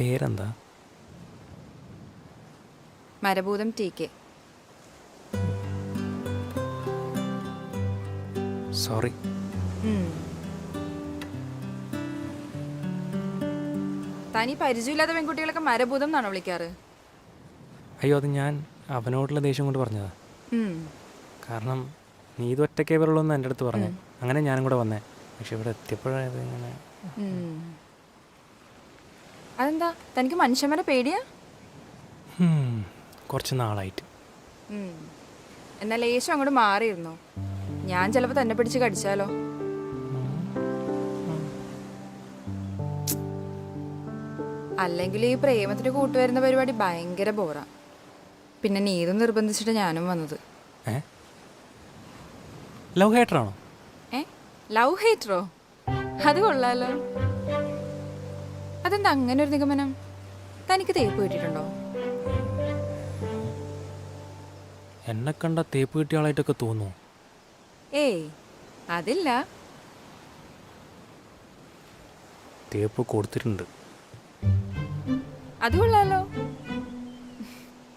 പേരെന്താ? മരഭൂതം T K. Sorry. തനി പരിചയമില്ലാത്ത പെൺകുട്ടികളൊക്കെ മരഭൂതം എന്നാണോ വിളിക്കാറ്? അയ്യോ അത് ഞാൻ അവനോടുള്ള ദേഷ്യം കൊണ്ട് പറഞ്ഞതാ. കാരണം നീ ഇത് ഒറ്റക്കേ വരുള്ളൂ എന്ന് എന്റെ അടുത്ത് പറഞ്ഞു. അങ്ങനെ ഞാനും കൂടെ വന്നേ. പക്ഷെ ഇവിടെ എത്തിയപ്പോഴായത് ഇങ്ങനെ. അതെന്താ? തനിക്ക് മനുഷ്യന്മാരെ പേടിയാ? കുറച്ച് നാളായിട്ട്. എന്നാൽ ലേശം അങ്ങോട്ട് മാറിയിരുന്നു. ഞാൻ ചിലപ്പോൾ തന്നെ പിടിച്ച് കടിച്ചാലോ? അല്ലെങ്കിൽ ഈ പ്രേമത്തിന് കൂട്ടുവരുന്ന പരിപാടി ഭയങ്കര ബോറാ. പിന്നെ നീതും നിർബന്ധിച്ചിട്ട് ഞാനും വന്നത്. ലവ് ഹേറ്ററാണോ? ലവ് ഹേറ്ററോ? അത് കൊള്ളാലോ. അതെന്താ അങ്ങനെ ഒരു നിഗമനം? തനിക്ക് തേപ്പ് കിട്ടിയിട്ടുണ്ടോ? എന്നെ കണ്ട തേപ്പ് കിട്ടിയ ആളായിട്ടൊക്കെ തോന്നുന്നു. ഏയ് അതില്ല. തേപ്പ് കൊടുത്തിട്ടുണ്ട്. അത് കൊള്ളാലോ